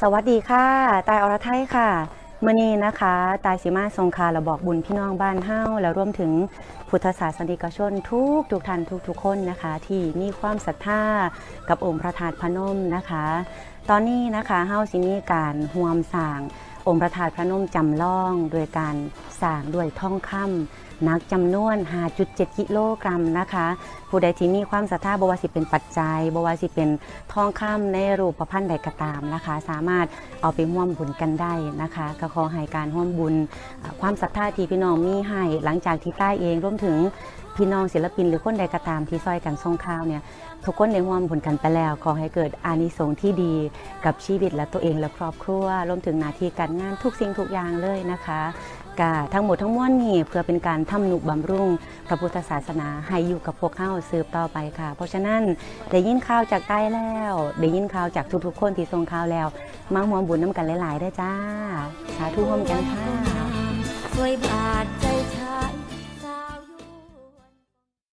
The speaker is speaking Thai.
สวัสดีค่ะ ตายอรไทยค่ะเมื่อนี้นะคะ ตายสิมาทรงคาระบอกบุญพี่น้องบ้านเฮ้าแล้วรวมถึงพุทธศาสนิกชนทุกทุกท่านทุกทุกคนนะคะ ที่มีความศรัทธากับองค์พระธาตุพนมนะคะ ตอนนี้นะคะเฮ้าสิมีการห่วมสร้าง องค์พระธาตุพนมจำลองโดยการสร้างด้วยทองคำนักจำนวน 5.7 กิโลกรัมนะคะ ผู้ใดที่มีความศรัทธาบวาสิเป็นปัจจัยบวาสิเป็นทองคำในรูปพันธ์ใดก็ตามนะคะ สามารถเอาไปร่วมบุญกันได้นะคะก็ขอให้การร่วมบุญ ความศรัทธาที่พี่น้องมีให้หลังจากที่ใต้เองรวมถึง พี่น้องศิลปินหรือคนใดก็ตามที่ซอยกันทรงข่าวเนี่ยทุกคนได้ร่วมบุญกันไปแล้ว ขอให้เกิดอานิสงส์ที่ดีกับชีวิตและตัวเองและครอบครัวรวมถึงหน้าที่การงานทุกสิ่งทุกอย่างเลยนะคะกาทั้งหมดทั้งมวลนี่เพื่อเป็นการทำนุบำรุง พระพุทธศาสนาให้อยู่กับพวกเข้าสืบต่อไปค่ะ เพราะฉะนั้นได้ยินข่าวจากใต้แล้วได้ยินข่าวจากทุกๆ คนที่ทรงข่าวแล้ว มาห่วมบุญน้ำกันหลายๆได้จ้า สาธุร่วมกันค่ะช่วยบา